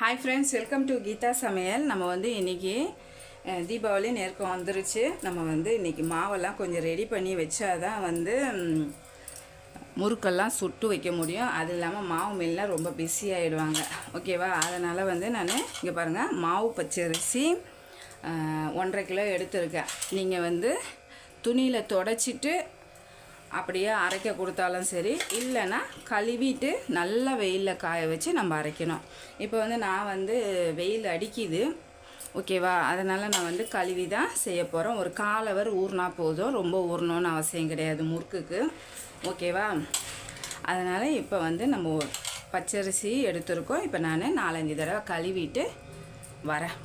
Hi friends welcome to Geetha சமையல் நம்ம வந்து இன்றைக்கி தீபாவளி நேர்க்கம் வந்துருச்சு. நம்ம வந்து இன்றைக்கி மாவெல்லாம் கொஞ்சம் ரெடி பண்ணி வச்சாதான் வந்து முறுக்கெல்லாம் சுட்டு வைக்க முடியும். அது இல்லாமல் மாவு மில்லாம் ரொம்ப பிஸி ஆகிடுவாங்க ஓகேவா அதனால் வந்து நான் இங்கே பாருங்கள் மாவு பச்சரிசி ஒன்றரை கிலோ எடுத்திருக்கேன். நீங்கள் வந்து துணியில் தொடச்சிட்டு அப்படியே அரைக்க கொடுத்தாலும் சரி இல்லைன்னா கழுவிட்டு நல்லா வெயிலில் காய வச்சு நம்ம அரைக்கணும். இப்போ வந்து நான் வந்து வெயில் அடிக்குது ஓகேவா? அதனால் நான் வந்து கழுவி தான் செய்ய போகிறோம் ஒரு காலவர் ஊறினா போதும் ரொம்ப ஊறணும்னு அவசியம் கிடையாது முறுக்குக்கு ஓகேவா? அதனால் இப்போ வந்து நம்ம பச்சரிசி எடுத்திருக்கோம். இப்போ நான் நாலஞ்சு தடவை கழுவிட்டு வரேன்.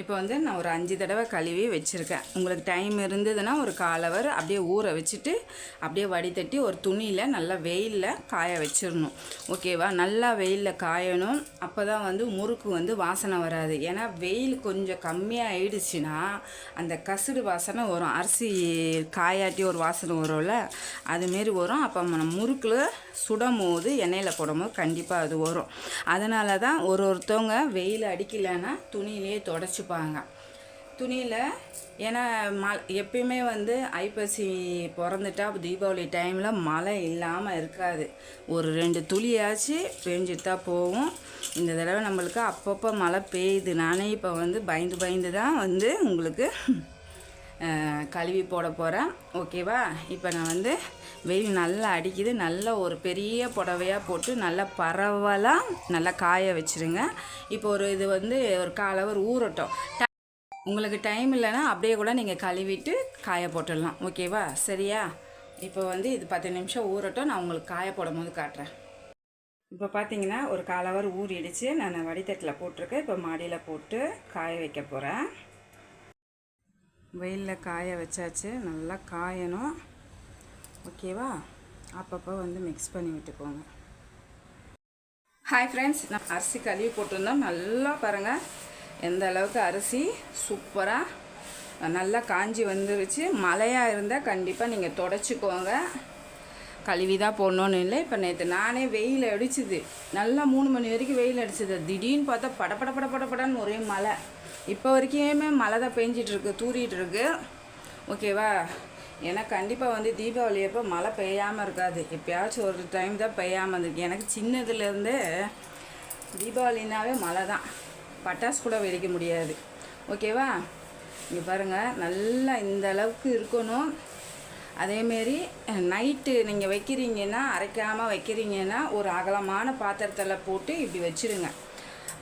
இப்போ வந்து நான் ஒரு அஞ்சு தடவை கழுவி வச்சுருக்கேன். உங்களுக்கு டைம் இருந்ததுன்னா ஒரு கால் அப்படியே ஊற வச்சுட்டு அப்படியே வடிதட்டி ஒரு துணியில் நல்லா வெயிலில் காய வச்சிடணும். ஓகேவா நல்லா வெயிலில் காயணும். அப்போ தான் வந்து முறுக்கு வந்து வாசனை வராது. ஏன்னா வெயில் கொஞ்சம் கம்மியாக ஆயிடுச்சுன்னா அந்த கசுடு வாசனை வரும். அரிசி காயாட்டி ஒரு வாசனை வரும்ல? அதுமாரி வரும். அப்போ நம்ம முறுக்கில் சுடும் போது எண்ணெயில் போடும்போது கண்டிப்பாக அது வரும். அதனால தான் ஒரு ஒருத்தவங்க வெயில் அடிக்கலைன்னா துணியிலேயே வச்சுப்பாங்க. துணியில் ஏன்னா ம எப்பயுமே வந்து ஐப்பசி பிறந்துட்டா தீபாவளி டைமில் மழை இல்லாமல் இருக்காது. ஒரு ரெண்டு துளியாச்சு பெஞ்சிட்டு தான் போகும். இந்த தடவை நம்மளுக்கு அப்பப்போ மழை பெய்யுது. நானே இப்போ வந்து பயந்து பயந்து தான் வந்து உங்களுக்கு கழுவி போட போகிறேன் ஓகேவா இப்போ நான் வந்து வெயில் நல்லா அடிக்குது. நல்ல ஒரு பெரிய புடவையாக போட்டு நல்லா பரவலாக நல்லா காய வச்சுருங்க. இப்போ ஒரு இது வந்து ஒரு காலவர் ஊறட்டும். உங்களுக்கு டைம் இல்லைன்னா அப்படியே கூட நீங்கள் கழுவிட்டு காய போட்டுடலாம். ஓகேவா சரியா? இப்போ வந்து இது பத்து நிமிஷம் ஊறட்டும். நான் உங்களுக்கு காய போடும் போது காட்டுறேன். இப்போ பார்த்தீங்கன்னா ஒரு காலவர் ஊறிடுச்சு. நான் வடித்தட்டில் போட்டிருக்கேன். இப்போ மாடியில் போட்டு காய வைக்க போகிறேன் வெயிலில் காய வச்சாச்சு. நல்லா காயணும். ஓகேவா? அப்பப்போ வந்து மிக்ஸ் பண்ணி விட்டுக்கோங்க. ஹாய் ஃப்ரெண்ட்ஸ் நான் அரிசி கழுவி போட்டிருந்தோம். நல்லா பாருங்கள் எந்த அளவுக்கு அரிசி சூப்பராக நல்லா காஞ்சி வந்துருச்சு. மழையாக இருந்தால் கண்டிப்பாக நீங்கள் தொடச்சிக்கோங்க. கழுவி தான் போடணுன்னு இல்லை. இப்போ நேற்று நானே வெயில் அடிச்சுது. நல்லா மூணு மணி வரைக்கும் வெயில் அடிச்சுது. திடீர்னு பார்த்தா பட பட ஒரே மழை. இப்போ வரைக்குமே மழை தான் பெஞ்சிட்ருக்கு தூரிகிட்ருக்கு ஓகேவா ஏன்னா கண்டிப்பாக வந்து தீபாவளி அப்போ மழை பெய்யாமல் இருக்காது. எப்பயாச்சும் ஒரு டைம் தான் பெய்யாமல் இருந்திருக்கு எனக்கு சின்னதுலேருந்தே தீபாவளினாவே மழை தான். பட்டாசு கூட வெடிக்க முடியாது. ஓகேவா இங்கே பாருங்கள் நல்லா இந்த அளவுக்கு இருக்கணும். அதேமாரி நைட்டு நீங்கள் வைக்கிறீங்கன்னா அரைக்காமல் வைக்கிறீங்கன்னா ஒரு அகலமான பாத்திரத்தில் போட்டு இப்படி வச்சிருங்க.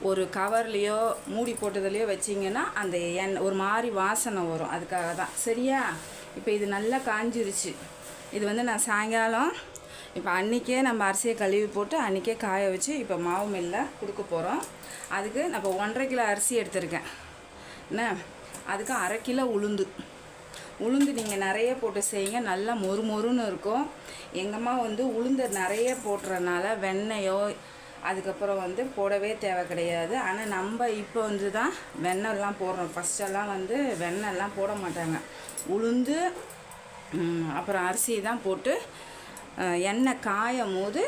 ஒரு கவர்லேயோ மூடி போட்டதுலேயோ வச்சிங்கன்னா அந்த எண் ஒரு மாதிரி வாசனை வரும். அதுக்காக தான். சரியா? இப்போ இது நல்லா காஞ்சிருச்சு. இது வந்து நான் சாயங்காலம் இப்போ அன்றைக்கே நம்ம அரிசியை கழுவி போட்டு அன்றைக்கே காய வச்சு இப்போ மாவு மில்லில் கொடுக்க போகிறோம் அதுக்கு நான் இப்போ ஒன்றரை கிலோ அரிசி எடுத்திருக்கேன். என்ன? அதுக்கு அரை கிலோ உளுந்து. உளுந்து நீங்கள் நிறைய போட்டு செய்யுங்க. நல்லா மொறு மொறுன்னு இருக்கும். எங்கம்மா வந்து உளுந்து நிறைய போட்டுறனால வெண்ணெயோ அதுக்கப்புறம் வந்து போடவே தேவை கிடையாது. ஆனால் நம்ம இப்போ வந்து தான் வெண்ணெய்லாம் போடுறோம். ஃபஸ்ட்டெல்லாம் வந்து வெண்ணெய்லாம் போட மாட்டாங்க. உளுந்து அப்புறம் அரிசி தான் போட்டு எண்ணெய் காயும் போது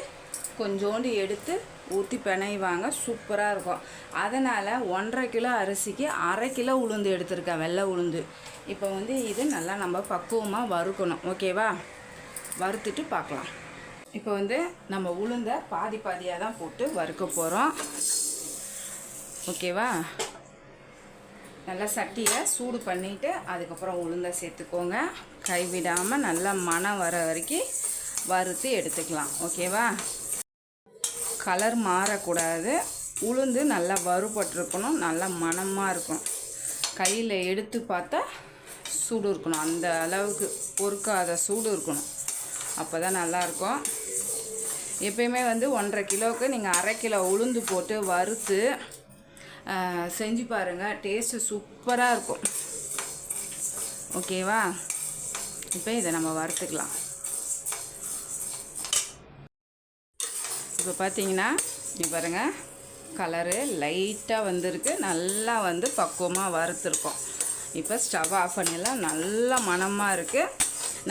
கொஞ்சோண்டு எடுத்து ஊற்றி பிணைவாங்க சூப்பராக இருக்கும். அதனால் ஒன்றரை கிலோ அரிசிக்கு அரை கிலோ உளுந்து எடுத்திருக்கேன் வெள்ளை உளுந்து. இப்போ வந்து இது நல்லா நம்ம பக்குவமாக வறுக்கணும். ஓகேவா வறுத்துட்டு பார்க்கலாம். இப்போ வந்து நம்ம உளுந்த பாதி பாதியாக தான் போட்டு வறுக்க போகிறோம். ஓகேவா? நல்லா சட்டியை சூடு பண்ணிவிட்டு அதுக்கப்புறம் உளுந்தை சேர்த்துக்கோங்க. கைவிடாமல் நல்லா மணம் வர வரைக்கும் வறுத்து எடுத்துக்கலாம். ஓகேவா? கலர் மாறக்கூடாது. உளுந்து நல்லா வறுபட்டிருக்கணும். நல்லா மணமாக இருக்கும். கையில் எடுத்து பார்த்தா சூடு இருக்கணும். அந்த அளவுக்கு பொறுக்காத சூடு இருக்கணும். அப்போ தான் நல்லாயிருக்கும் எப்பயுமே வந்து ஒன்றரை கிலோவுக்கு நீங்கள் அரை கிலோ உளுந்து போட்டு வறுத்து செஞ்சு பாருங்கள் டேஸ்ட்டு சூப்பராக இருக்கும். ஓகேவா? இப்போ இதை நம்ம வறுத்துக்கலாம். இப்போ பார்த்தீங்கன்னா இப்போ பாருங்கள் கலரு லைட்டாக வந்திருக்கு. நல்லா வந்து பக்குவமாக வறுத்துருக்கோம். இப்போ ஸ்டவ் ஆஃப் பண்ணிடலாம். நல்ல மணமாக இருக்குது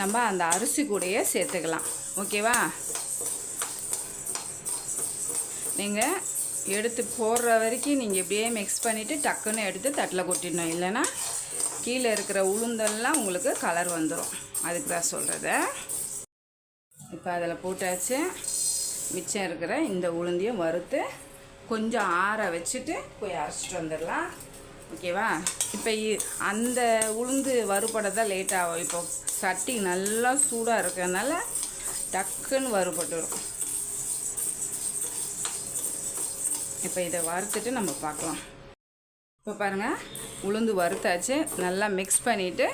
நம்ம அந்த அரிசி கூடையே சேர்த்துக்கலாம். ஓகேவா? நீங்கள் எடுத்து போடுற வரைக்கும் நீங்கள் இப்படியே மிக்ஸ் பண்ணிவிட்டு டக்குன்னு எடுத்து தட்டில் கொட்டிடணும். இல்லைன்னா கீழே இருக்கிற உளுந்தெல்லாம் உங்களுக்கு கலர் வந்துடும் அதுக்கு தான் சொல்கிறத இப்போ அதில் போட்டாச்சு. மிச்சம் இருக்கிற இந்த உளுந்தையும் வறுத்து கொஞ்சம் ஆற வச்சுட்டு போய் அரைச்சிட்டு வந்துடலாம். ஓகேவா இப்போ இ- அந்த உளுந்து வறுபட தான் லேட் ஆகும். இப்போ சட்டி நல்லா சூடாக இருக்கிறதுனால டக்குன்னு வறுபட்டுரும். இப்போ இதை வறுத்துட்டு நம்ம பார்க்கலாம். இப்போ பாருங்கள் உளுந்து வறுத்தாச்சு. நல்லா மிக்ஸ் பண்ணிவிட்டு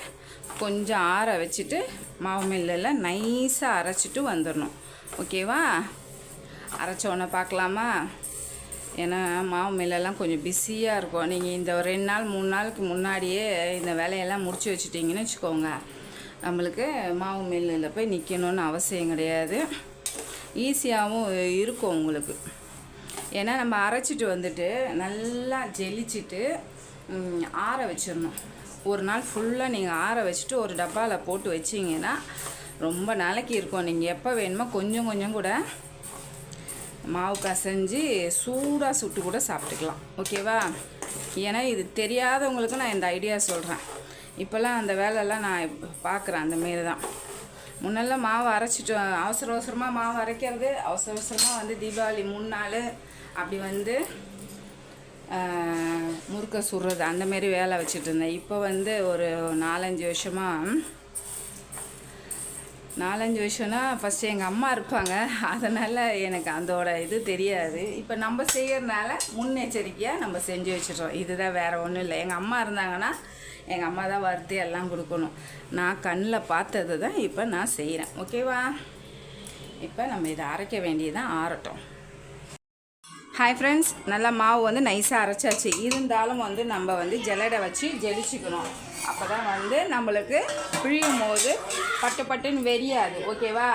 கொஞ்சம் ஆற வச்சுட்டு மாவு மில்லில் நைஸாக அரைச்சிட்டு வந்துடணும். ஓகேவா? அரைச்ச உடனே பார்க்கலாமா? ஏன்னா மாவு மில்லெல்லாம் கொஞ்சம் பிஸியாக இருக்கும். நீங்கள் இந்த ரெண்டு நாள் மூணு நாளுக்கு முன்னாடியே இந்த வேலையெல்லாம் முடிச்சு வச்சுட்டிங்கன்னு வச்சுக்கோங்க. நம்மளுக்கு மாவு மில்லில் போய் நிற்கணும்னு அவசியம் கிடையாது. ஈஸியாகவும் இருக்கும் உங்களுக்கு. ஏன்னா நம்ம அரைச்சிட்டு வந்துட்டு நல்லா ஜெலிச்சிட்டு ஆற வச்சிடணும். ஒரு நாள் ஃபுல்லாக நீங்கள் ஆற வச்சுட்டு ஒரு டப்பாவில் போட்டு வச்சிங்கன்னா ரொம்ப நாளைக்கு இருக்கும். நீங்கள் எப்போ வேணுமோ கொஞ்சம் கொஞ்சம் கூட மாவு கசஞ்சு சூடாக சுட்டு கூட சாப்பிட்டுக்கலாம். ஓகேவா? ஏன்னா இது தெரியாதவங்களுக்கு நான் இந்த ஐடியா சொல்கிறேன் இப்போல்லாம் அந்த வேலையெல்லாம் நான் பார்க்குறேன் அந்த மாரி தான். முன்னெல்லாம் மாவு அரைச்சிட்டு அவசர அவசரமாக மாவு அரைக்கிறது அவசர அவசரமாக வந்து தீபாவளி மூணு நாள் அப்படி வந்து முறுக்க சுடுறது அந்த மாரி வேலை வச்சுட்டு இருந்தேன். இப்போ வந்து ஒரு நாலஞ்சு வருஷமாக நாலஞ்சு வருஷம்னா ஃபஸ்ட்டு எங்கள் அம்மா இருப்பாங்க. அதனால் எனக்கு அதோட இது தெரியாது. இப்போ நம்ம செய்கிறதுனால முன்னெச்சரிக்கையாக நம்ம செஞ்சு வச்சிடுறோம். இதுதான் வேறு ஒன்றும் இல்லை. எங்கள் அம்மா இருந்தாங்கன்னா எங்கள் அம்மா தான் வறுத்து எல்லாம் கொடுக்கணும். நான் கண்ணில் பார்த்தது தான் இப்போ நான் செய்கிறேன் ஓகேவா இப்போ நம்ம இதை அரைக்க வேண்டியதான் ஆறட்டும். ஹாய் ஃப்ரெண்ட்ஸ் நல்லா மாவு வந்து நைஸாக அரைச்சாச்சு. இருந்தாலும் வந்து நம்ம வந்து ஜலடை வச்சு ஜெலிச்சுக்கணும். அப்போ தான் வந்து நம்மளுக்கு பிழியும் போது பட்டு பட்டுன்னு வெறியாது ஓகேவா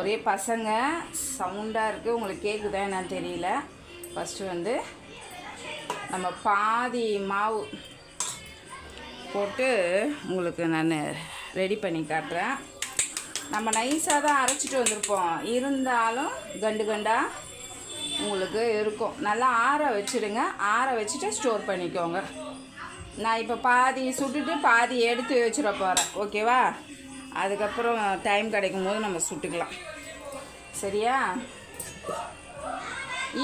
ஒரே பசங்க. சவுண்டாக இருக்குது உங்களுக்கு கேட்குதா என்னன்னு தெரியல. ஃபஸ்ட்டு வந்து நம்ம பாதி மாவு போட்டு உங்களுக்கு நான் ரெடி பண்ணி காட்டுறேன். நம்ம நைஸாக தான் அரைச்சிட்டு வந்திருப்போம். இருந்தாலும் கண்டு கண்டாக உங்களுக்கு இருக்கும். நல்லா ஆற வச்சுடுங்க. ஆற வச்சுட்டு ஸ்டோர் பண்ணிக்கோங்க. நான் இப்போ பாதி சுட்டுட்டு பாதி எடுத்து வச்சுட போகிறேன் ஓகேவா அதுக்கப்புறம் டைம் கிடைக்கும் போது நம்ம சுட்டுக்கலாம். சரியா?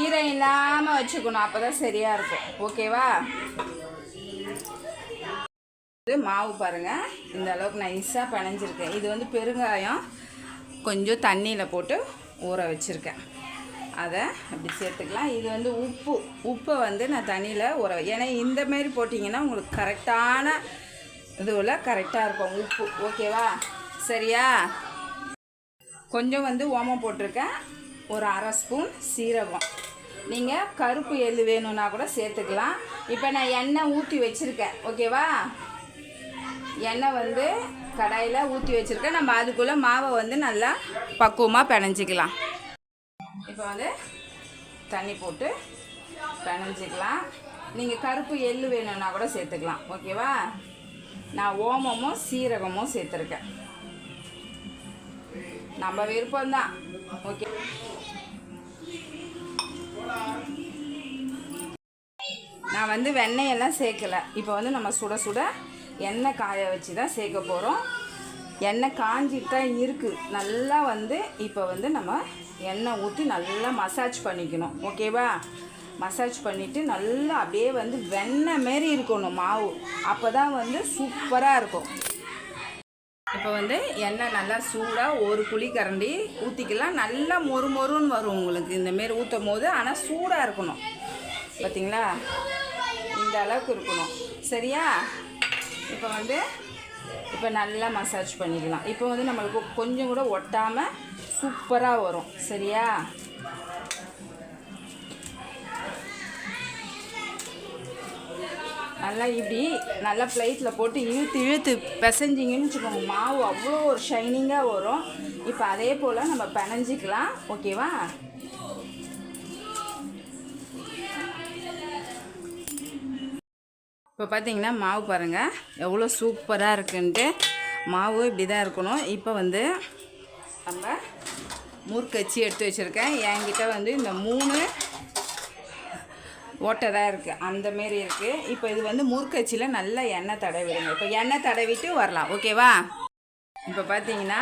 ஈரம் இல்லாமல் வச்சுக்கணும். அப்போ தான் சரியாக இருக்கும் ஓகேவா இது மாவு பாருங்கள் இந்த அளவுக்கு நைஸாக பிணைஞ்சிருக்கேன் இது வந்து பெருங்காயம். கொஞ்சம் தண்ணியில் போட்டு ஊற வச்சுருக்கேன். அதை அப்படி சேர்த்துக்கலாம். இது வந்து உப்பு. உப்பை வந்து நான் தண்ணியில் ஊற ஏன்னா இந்த மாரி போட்டிங்கன்னா உங்களுக்கு கரெக்டான இதுவில் கரெக்டாக இருக்கும் உப்பு. ஓகேவா சரியா? கொஞ்சம் வந்து ஓமம் போட்டிருக்கேன். ஒரு அரை ஸ்பூன் சீரகம். நீங்கள் கருப்பு எள்ளு வேணும்னா கூட சேர்த்துக்கலாம். இப்போ நான் எண்ணெய் ஊற்றி வச்சுருக்கேன். ஓகேவா எண்ணெய் வந்து கடாயில் ஊற்றி வச்சுருக்கேன். நம்ம அதுக்குள்ளே மாவை வந்து நல்லா பக்குவமாக பிணைஞ்சிக்கலாம். இப்போ வந்து தண்ணி போட்டு பிணைஞ்சிக்கலாம். நீங்கள் கருப்பு எள்ளு வேணும்னா கூட சேர்த்துக்கலாம். ஓகேவா? நான் ஓமமும் சீரகமும் சேர்த்துருக்கேன். நம்ம விருப்பம்தான். ஓகே. நான் வந்து வெண்ணெயெல்லாம் சேர்க்கல. இப்போ வந்து நம்ம சுட சுட எண்ணெய் காய வச்சு தான் சேர்க்க போகிறோம் எண்ணெய் காஞ்சிட்டு தான் இருக்குது நல்லா வந்து இப்போ வந்து நம்ம எண்ணெய் ஊற்றி நல்லா மசாஜ் பண்ணிக்கணும். ஓகேவா மசாஜ் பண்ணிவிட்டு நல்லா அப்படியே வந்து வெண்ணெய் மாரி இருக்கணும் மாவு. அப்போ தான் வந்து சூப்பராக இருக்கும். இப்போ வந்து எண்ணெய் நல்லா சூடாக ஒரு குழி கரண்டி ஊற்றிக்கலாம் நல்லா மொறு மொறுன்னு வரும் உங்களுக்கு இந்த மாரி ஊற்றும் போது ஆனால் சூடாக இருக்கணும். பார்த்தீங்களா இந்த அளவுக்கு இருக்கணும். சரியா? இப்போ வந்து இப்போ நல்லா மசாஜ் பண்ணிக்கலாம். இப்போ வந்து நம்மளுக்கு கொஞ்சம் கூட ஒட்டாமல் சூப்பராக வரும். சரியா? நல்லா இப்படி நல்லா பிளேட்டில் போட்டு இழுத்து இழுத்து பிசைஞ்சிங்கன்னு வச்சுக்கோங்க. மாவு அவ்வளோ ஒரு ஷைனிங்காக வரும். இப்போ அதே போல் நம்ம பிணைஞ்சிக்கலாம். ஓகேவா இப்போ பார்த்தீங்கன்னா மாவு பாருங்கள் எவ்வளோ சூப்பராக இருக்குன்ட்டு மாவு இப்படி தான் இருக்கணும். இப்போ வந்து நம்ம முறுக்கச்சி எடுத்து வச்சுருக்கேன். என்கிட்ட வந்து இந்த மூணு ஓட்டை தான் இருக்குது அந்த மாரி இருக்குது இப்போ இது வந்து முறுக்கச்சியில் நல்லா எண்ணெய் தடவிடுங்க. இப்போ எண்ணெய் தடவிட்டு வரலாம். ஓகேவா? இப்போ பார்த்தீங்கன்னா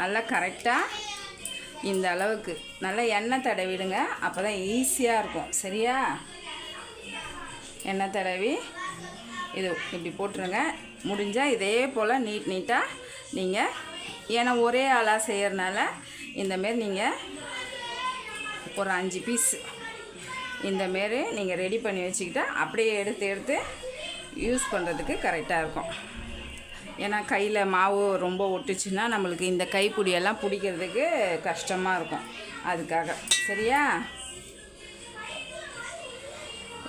நல்லா கரெக்டாக இந்த அளவுக்கு நல்லா எண்ணெய் தடவிடுங்க. அப்போ தான் ஈஸியாக இருக்கும். சரியா? எண்ணெய் தடவி இது இப்படி போட்டுருங்க. முடிஞ்சால் இதே போல் நீட் நீட்டாக நீங்கள் ஏன்னா ஒரே ஆளாக செய்கிறனால இந்தமாரி நீங்கள் ஒரு அஞ்சு பீஸ் இந்தமாரி நீங்கள் ரெடி பண்ணி வச்சுக்கிட்டா அப்படியே எடுத்து எடுத்து யூஸ் பண்ணுறதுக்கு கரெக்டாக இருக்கும். ஏன்னா கையில் மாவு ரொம்ப ஒட்டுச்சுன்னா நம்மளுக்கு இந்த கைப்பிடியெல்லாம் பிடிக்கிறதுக்கு கஷ்டமாக இருக்கும். அதுக்காக. சரியா?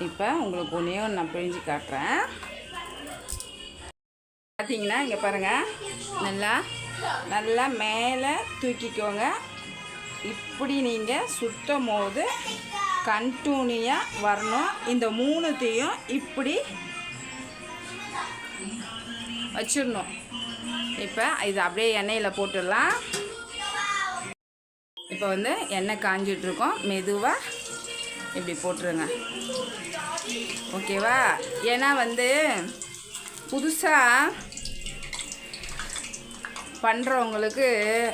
இப்போ உங்களுக்கு ஒன்றையும் நான் பிழிஞ்சு காட்டுறேன். பார்த்தீங்கன்னா இங்கே பாருங்கள் நல்லா நல்லா மேலே தூக்கிக்கோங்க. இப்படி நீங்கள் சுற்றும் போது கண்டூனியாக வரணும். இந்த மூணுத்தையும் இப்படி வச்சிடணும். இப்போ இது அப்படியே எண்ணெயில் போட்டுடலாம். இப்போ வந்து எண்ணெய் காஞ்சிட்ருக்கோம். மெதுவாக இப்படி போட்டுருங்க. ஓகேவா? ஏன்னா வந்து புதுசாக பண்ணுறவங்களுக்கு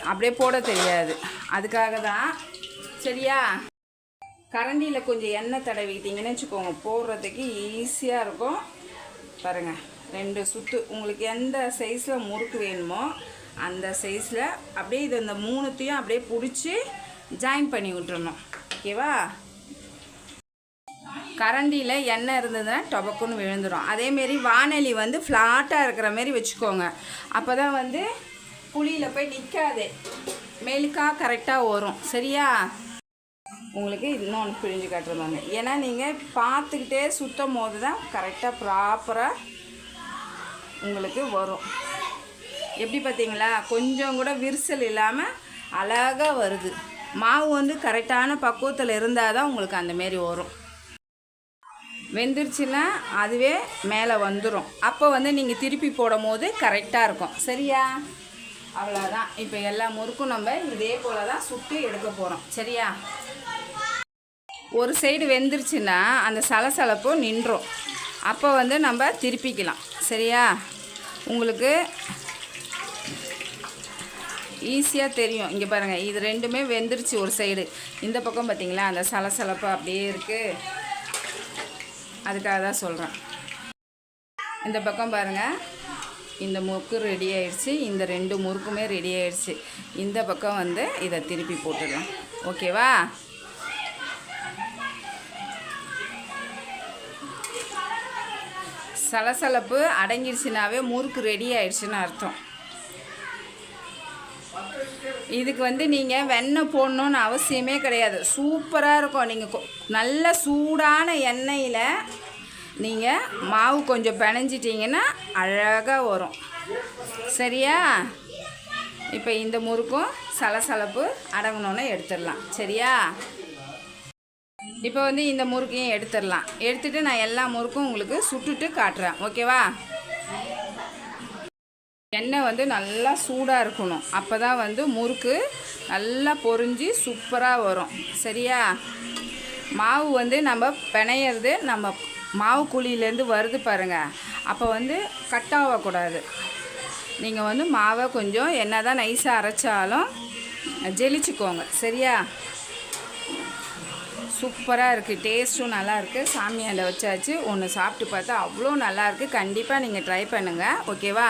அப்படியே போட தெரியாது. அதுக்காக தான் சரியா? கரண்டியில் கொஞ்சம் எண்ணெய் தடவிக்கிட்டிங்கன்னு வச்சுக்கோங்க போடுறதுக்கு ஈஸியாக இருக்கும். பாருங்கள் ரெண்டு சுற்று உங்களுக்கு எந்த சைஸில் முறுக்கு வேணுமோ அந்த சைஸில் அப்படியே இது இந்த மூணுத்தையும் அப்படியே பிடிச்சி ஜாயின் பண்ணி விட்டுறணும். ஓகேவா கரண்டியில் எண்ணெய் இருந்ததுன்னா டொபக்குன்னு விழுந்துடும் அதேமாரி வானொலி வந்து ஃப்ளாட்டாக இருக்கிற மாரி வச்சுக்கோங்க. அப்போ தான் வந்து புளியில் போய் நிற்காது மேலுக்காக கரெக்டாக வரும் சரியா? உங்களுக்கு இன்னொன்று பிழிஞ்சு காட்டுறாங்க ஏன்னா நீங்கள் பார்த்துக்கிட்டே சுத்தம் போது தான் கரெக்டாக ப்ராப்பராக உங்களுக்கு வரும். எப்படி பார்த்தீங்களா? கொஞ்சம் கூட விரிசல் இல்லாமல் அழகாக வருது. மாவு வந்து கரெக்டான பக்குவத்தில் இருந்தால் தான் உங்களுக்கு அந்தமாரி வரும் வெந்துருச்சுன்னா அதுவே மேலே வந்துடும் அப்போ வந்து நீங்கள் திருப்பி போடும் போது கரெக்டாக இருக்கும். சரியா? அவ்வளோதான் இப்போ எல்லா முறுக்கும் நம்ம இதே போல் தான் சுட்டு எடுக்க போகிறோம் சரியா? ஒரு சைடு வெந்துருச்சுன்னா அந்த சலசலப்பு நின்றோம். அப்போ வந்து நம்ம திருப்பிக்கலாம். சரியா? உங்களுக்கு ஈஸியாக தெரியும். இங்கே பாருங்கள் இது ரெண்டுமே வெந்துருச்சு ஒரு சைடு இந்த பக்கம் பார்த்திங்களா அந்த சலசலப்பு அப்படியே இருக்குது அதுக்காக தான் சொல்கிறேன் இந்த பக்கம் பாருங்கள் இந்த முறுக்கு ரெடி ஆயிடுச்சு. இந்த ரெண்டு முறுக்குமே ரெடி ஆயிடுச்சு. இந்த பக்கம் வந்து இதை திருப்பி போட்டுடலாம். ஓகேவா சலசலப்பு அடங்கிடுச்சுனாவே முறுக்கு ரெடி ஆயிடுச்சுன்னு அர்த்தம். இதுக்கு வந்து நீங்கள் வெண்ணெய் போடணுன்னு அவசியமே கிடையாது. சூப்பராக இருக்கும். நீங்கள் நல்ல சூடான எண்ணெயில் நீங்கள் மாவு கொஞ்சம் பிணைஞ்சிட்டிங்கன்னா அழகாக வரும். சரியா? இப்போ இந்த முறுக்கும் சலசலப்பு அடங்கணுன்னு எடுத்துடலாம். சரியா? இப்போ வந்து இந்த முறுக்கையும் எடுத்துடலாம். எடுத்துகிட்டு நான் எல்லா முறுக்கும் உங்களுக்கு சுட்டுட்டு காட்டுறேன். ஓகேவா? எண்ணெய் வந்து நல்லா சூடாக இருக்கணும். அப்போ தான் வந்து முறுக்கு நல்லா பொறிஞ்சி சூப்பராக வரும். சரியா? மாவு வந்து நம்ம பிணையிறது நம்ம மாவு குழியிலேருந்து வருது பாருங்கள் அப்போ வந்து கட் ஆகக்கூடாது. நீங்கள் வந்து மாவை கொஞ்சம் என்ன தான் நைஸாக அரைச்சாலும் ஜெலிச்சுக்கோங்க. சரியா? சூப்பராக இருக்குது டேஸ்ட்டும் நல்லாயிருக்கு சாமியாண்ட வச்சாச்சு. ஒன்று சாப்பிட்டு பார்த்தா அவ்வளோ நல்லாயிருக்கு கண்டிப்பாக நீங்கள் ட்ரை பண்ணுங்கள் ஓகேவா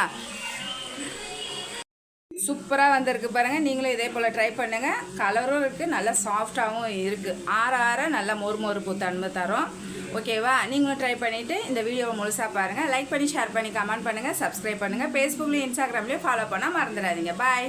சூப்பராக வந்திருக்கு பாருங்கள் நீங்களும் இதே போல் ட்ரை பண்ணுங்கள் கலரும் இருக்குது நல்லா சாஃப்டாகவும் இருக்குது ஆற ஆற நல்லா மொறு மொறுப்பு தன்மை தரும். ஓகேவா? நீங்களும் ட்ரை பண்ணிவிட்டு இந்த வீடியோவை முழுசாக பாருங்கள் லைக் பண்ணி ஷேர் பண்ணி கமெண்ட் பண்ணுங்கள் சப்ஸ்கிரைப் பண்ணுங்கள் ஃபேஸ்புக்லேயும் இன்ஸ்டாகிராம்லேயும் ஃபாலோ பண்ணால் மறந்துடாதீங்க. பாய்